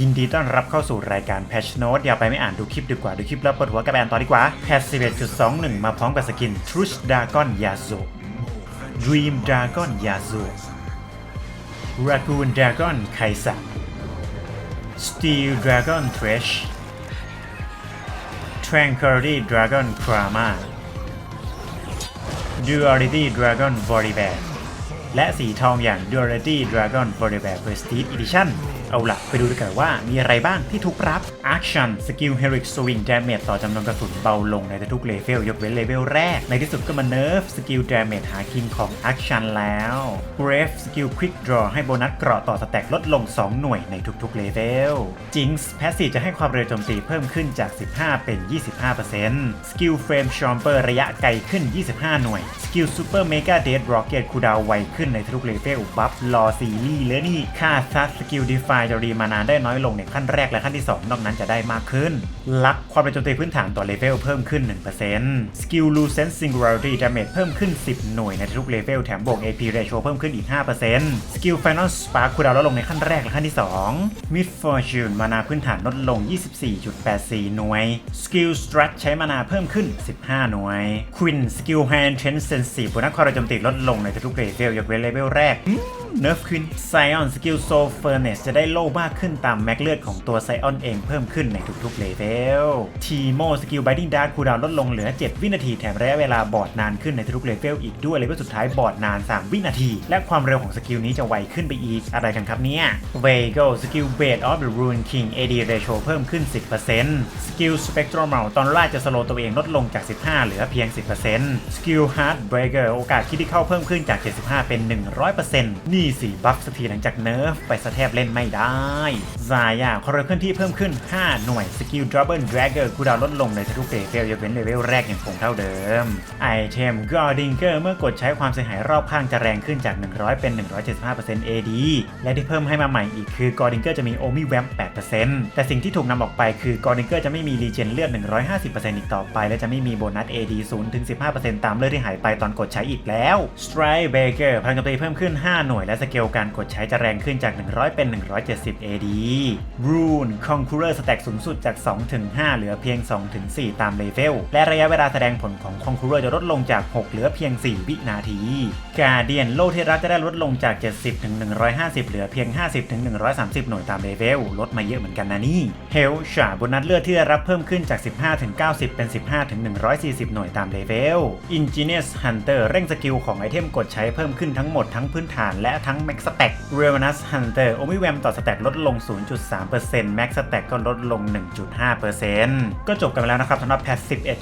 ยินดีต้อนรับเข้าสู่รายการ Patch Note อย่าไปไม่อ่านดูคลิปดีกว่า ดูคลิปแล้วเปิดหัวกับแอนต่อดีกว่า Patch 11.21 มาพร้อมกับสกิน Trush Dragon Yasuo Dream Dragon Yasuo Raccoon Dragon Kaisa Steel Dragon Thresh Tranquility Dragon Krama Duality Dragon Body Bear และสีทองอย่าง Duality Dragon Body Bear Prestige Edition เอาล่ะไปดูกันว่ามีอะไรบ้างที่ถูกปรับ Action Skill Heroic Swing Damage ต่อจำนวนกระสุนเบาลงในทุกเลเวลยกเว้นเลเวลแรก ในที่สุดก็มา Nerf Skill Damage หาคิงของ Action แล้ว Grave Skill Quick Draw ให้โบนัสเกราะต่อสแต็กลดลง 2 หน่วยในทุกๆเลเวล Jinx Passive จะให้ความเร็วโจมตีเพิ่มขึ้นจาก 15 เป็น 25% Skill Frame Chomper ระยะไกลขึ้น 25 หน่วยสกิลซูเปอร์เมกาเดดร็อกเก็ตคูดาวไวขึ้นในทุกเลเวลบัฟรอซีรีส์เลยนี่ค่าซัสกิลดีฟายจะรีมานานได้น้อยลงในขั้นแรกและขั้นที่ 2 นอกนั้นจะได้มากขึ้น ลักความเป็นโจมตีพื้นฐานต่อเลเวลเพิ่มขึ้น 1%สกิลลูเซนซิง g ู l า r ี t y ดาเมจเพิ่มขึ้น 10 หน่วยในทุกเลเวลแถมบวก AP ratio เพิ่มขึ้นอีก 5%สกิล Final Spark คูดาวลดลงในขั้นแรกและขั้นที่ 2 Mid Fortune มานาพื้นฐานลดลง 24.84 หน่วยสกิล Strat ใช้มานาเพิ่มขึ้น 15 หน่วย Queen สกิล High Intense Sensitive บนักความเร็วโจมตีลดลงในทุกเลเวลยกเว้นเลเวลแรก เนิร์ฟขึ้นไซออนสกิลโซเฟอร์เนสจะได้โล่มากขึ้นตามแม็กเลือดของตัวไซออนเองเพิ่มขึ้นในทุกๆเลเวลทีโมสกิลไบดิ้งดาร์คูดาวลดลงเหลือ 7 วินาทีแถมระยะเวลาบอดนานขึ้นในทุกเลเวลอีกด้วยเลเวลสุดท้ายบอดนาน 3 วินาที และความเร็วของสกิลนี้จะไวขึ้นไปอีกอะไรกันครับเนี่ยเวโกสกิลเบดออฟเดอะรูนคิง AD ratio เพิ่มขึ้น 10%สกิลสเปกตร m ม l ตอนแรกจะสโลตัวเองลดลงจาก 15 เหลือเพียง 10%สกิลฮาร์ดเบรเกอร์โอกาสคิดที่เข้าเพิ่มขึ้นจาก 75 เป็น 100%นี่สิบัฟสทีหลังจากเนิร์ฟไปสแทบเล่นไม่ได้ซายาความเรเคลื่อนที่เพิ่มขึ้น 5 หน่วยสกิลดร o เบิลดร g เกอร์คูดาวลดลงในทุกเลเวลยกเว้นเลเวลแรกยังคงเท่าเดิม ไอเทมกอดิงเกอร์เมื่อกดใช้ความเสียหายรอบข้างจะแรงขึ้นจาก 100 เป็น 175% AD และที่เพิ่มให้มาใหม่อีกคือกอดิงเกอร์จะมีโอมิแวม8%แต่สิ่งที่ถูกนำออกไปคือกอดิงเกอร์จะไม่มีรีเจนเลือด 150%อีกต่อไป และจะไม่มีโบนัส AD 0-15%ตามเลือดที่หายไปตอนกดใช้อีกแล้ว Strike Breaker พลังโจมตีเพิ่มขึ้น 5 หน่วยและสเกลการกดใช้จะแรงขึ้นจาก 100 เป็น 170 AD Rune Conqueror สแต็กสูงสุดจาก 2 ถึง 5 เหลือเพียง 2 ถึง 4 ตามเลเวล และระยะเวลาแสดงผลของ Conqueror จะลดลงจาก 6 เหลือเพียง 4 วินาที Guardian โลเทรัสจะได้ลดลงจาก 70 ถึง 150 เหลือเพียง 50 ถึง 130 หน่วยตามเลเวล ลดมาเยอะเหมือนกันนะนี่ Hell ฉาบนัสเลือดที่ได้รับเพิ่มขึ้นจาก 15 ถึง 90 เป็น 15 ถึง 140 หน่วยตามเลเวล Ingenious Hunter เร่งสกิลของไอเทมกดใช้เพิ่มขึ้นทั้งหมดทั้งพื้นฐานและทั้ง Max Stack Ravenous Hunter โอมิแวมต่อสแต็กลดลง 0.3% Max Stack ก็ลดลง 1.5%ก็จบกันไปแล้วนะครับสำหรับแพท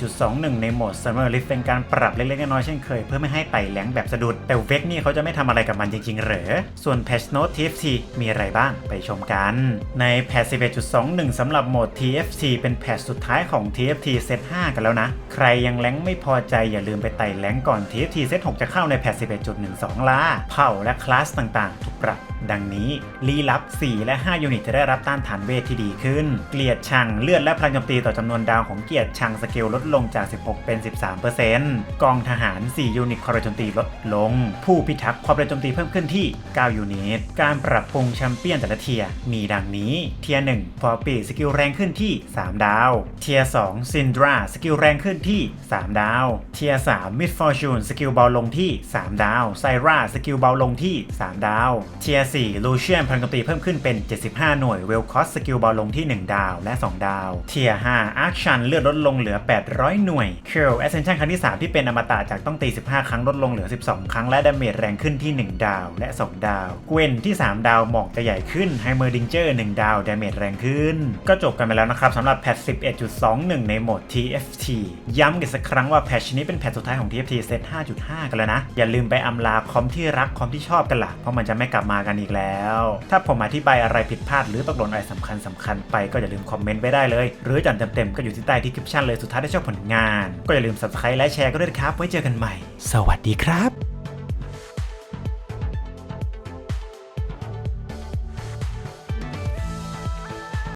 11.21 ในโหมด Summer Rift เป็นการปรับเล็กๆน้อยๆเช่นเคย เพื่อไม่ให้ไต่แหลงแบบสะดุด แต่เวกนี่เขาจะไม่ทำอะไรกับมันจริงๆ เหรอ ส่วน Patch Note TFT มีอะไรบ้างไปชมกัน ในแพท11.21สำหรับโหมด TFT เป็นแพทสุดท้ายของ TFT Set 5กันแล้วนะ ใครยังแหลงไม่พอใจอย่าลืมไปไต่แหลงก่อน TFT Set 6จะเข้าในแพท11.12ล่าเผ่าและคลาสต่างๆ ทุกปรับดังนี้ลี้ลับ 4 และ 5 ยูนิตจะได้รับต้านทานเวทที่ดีขึ้น เกลียดชังเลือดและพลังโจมตีต่อจำนวนดาวของเกลียดชังสเกลลดลงจาก 16 เป็น 13%กองทหาร 4 ยูนิตความเร็วโจมตีลดลง ผู้พิทักษ์ความเร็วโจมตีเพิ่มขึ้นที่ 9 ยูนิต การปรับปรุงแชมเปี้ยนแต่ละเทียมีดังนี้ เทียร์1ฟอร์ปีสกิลแรงขึ้นที่ 3 ดาว เทียร์2ซินดราสกิลแรงขึ้นที่ 3 ดาว เทียร์3มิดฟอร์จูนสกิลเบาลงที่ 3 ดาวไซราสกิลเบาลงที่ 3 ดาวเทียร์4ลูเชียนพลังโจมตีเพิ่มขึ้นเป็น 75 หน่วยเวลคอสสกิลเบาลงที่ 1 ดาวและ 2 ดาว เทียร์5อาร์ชันเลือดลดลงเหลือ 800 หน่วยเคิลแอสเซนชั่นครั้งที่ 3 ที่เป็นอมตะจากต้องตี 15 ครั้งลดลงเหลือ 12 ครั้งและดาเมจแรงขึ้นที่ 1 ดาวและ 2 ดาวเกวนที่ 3 ดาวหมอกจะใหญ่ขึ้นไฮเมอร์ดิงเจอร์1ดาวดาเมจแรงขึ้น ก็จบกันไปแล้วนะครับสำหรับแพท 11.21 ในโหมด TFT ย้ำกันสักครั้งว่าแพทชนี้เป็นแพทสุดท้ายของ TFT เซต5.5 กันแล้วนะอย่าลืมไปอำลาคอมที่รักคอมที่ชอบกันล่ะเพราะมันจะไม่กลับมากันอีกแล้ว ถ้าผมอธิบายอะไรผิดพลาดหรือตกหล่นอะไรสำคัญสำคัญไปก็อย่าลืมคอมเมนต์ไว้ได้เลย หรือจอนเต็มๆก็อยู่ที่ใต้ที่คลิปชั่นเลยสุดท้ายถ้าชอบผลงาน ก็อย่าลืม subscribe และแชร์ก็ด้วยครับ ไว้เจอกันใหม่ สวัสดีครับ